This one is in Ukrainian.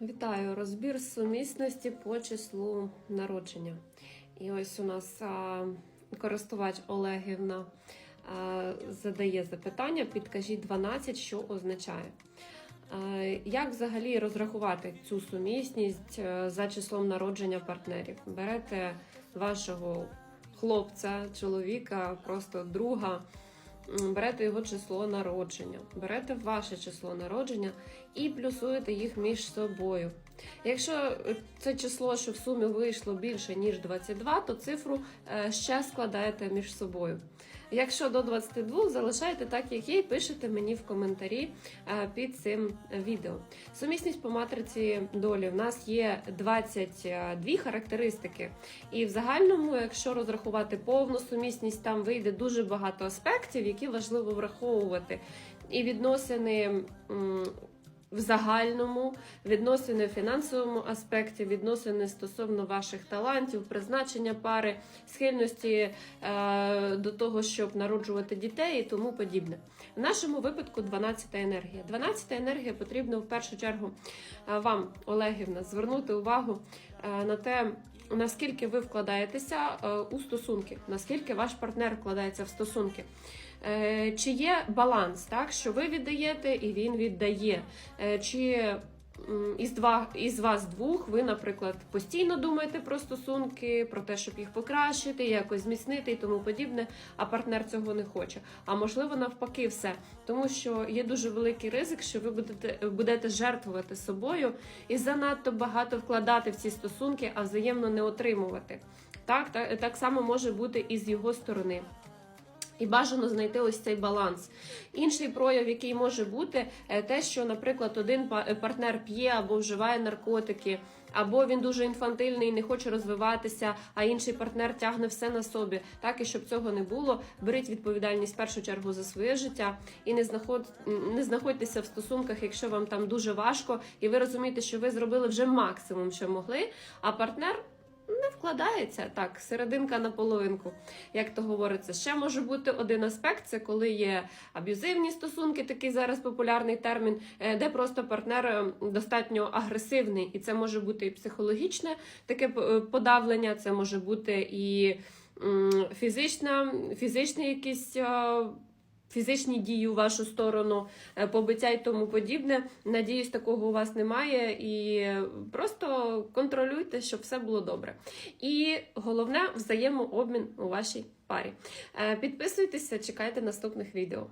Вітаю! Розбір сумісності по числу народження. І ось у нас а, користувач Олегівна а, задає запитання: підкажіть 12, що означає. А, як взагалі розрахувати цю сумісність е, за числом народження партнерів? Берете вашого хлопця, чоловіка, просто друга. Берете його число народження, берете ваше число народження і плюсуєте їх між собою. Якщо е, це число, що в сумі вийшло більше ніж 22, то цифру е, ще складаєте між собою. Якщо до 22, залишаєте так, як є, і пишете мені в коментарі е, під цим відео. Сумісність по матриці долі. В нас є 22 характеристики, і в загальному, якщо розрахувати повну сумісність, там вийде дуже багато аспектів, які важливо враховувати. І відносини. В загальному відносини в фінансовому аспекті, відносини стосовно ваших талантів, призначення пари, схильності е, до того, щоб народжувати дітей і тому подібне. В нашому випадку 12 енергія. 12 енергія потрібно в першу чергу е, вам, Олегівна, звернути увагу е, на те. Наскільки ви вкладаєтеся е, у стосунки, наскільки ваш партнер вкладається в стосунки? Е, Чи є баланс, так що ви віддаєте і він віддає? Е, Чи із два із вас двох ви, наприклад, постійно думаєте про стосунки, про те, щоб їх покращити, якось зміцнити і тому подібне, а партнер цього не хоче. А можливо, навпаки, все, тому що є дуже великий ризик, що ви будете будете жертвувати собою і занадто багато вкладати в ці стосунки, а взаємно не отримувати. Так, так, так само може бути і з його сторони. І бажано знайти ось цей баланс. Інший прояв, який може бути, е, те, що, наприклад, один е, партнер п'є або вживає наркотики, або він дуже інфантильний не хоче розвиватися, а інший партнер тягне все на собі. Так і щоб цього не було, беріть відповідальність в першу чергу за своє життя і не знаход... не знаходьтеся в стосунках, якщо вам там дуже важко, і ви розумієте, що ви зробили вже максимум, що могли, а партнер. Не вкладається так, серединка на половинку, як то говориться. Ще може бути один аспект: це коли є аб'юзивні стосунки, такий зараз популярний термін, е, де просто партнер е, достатньо агресивний, і це може бути і психологічне таке е, подавлення, це може бути і фізична, фізичний якийсь. Фізичні дії у вашу сторону, е, побиття і тому подібне. Надіюсь, такого у вас немає. І просто контролюйте, щоб все було добре. І головне взаємообмін у вашій парі. Е, Підписуйтеся, чекайте наступних відео.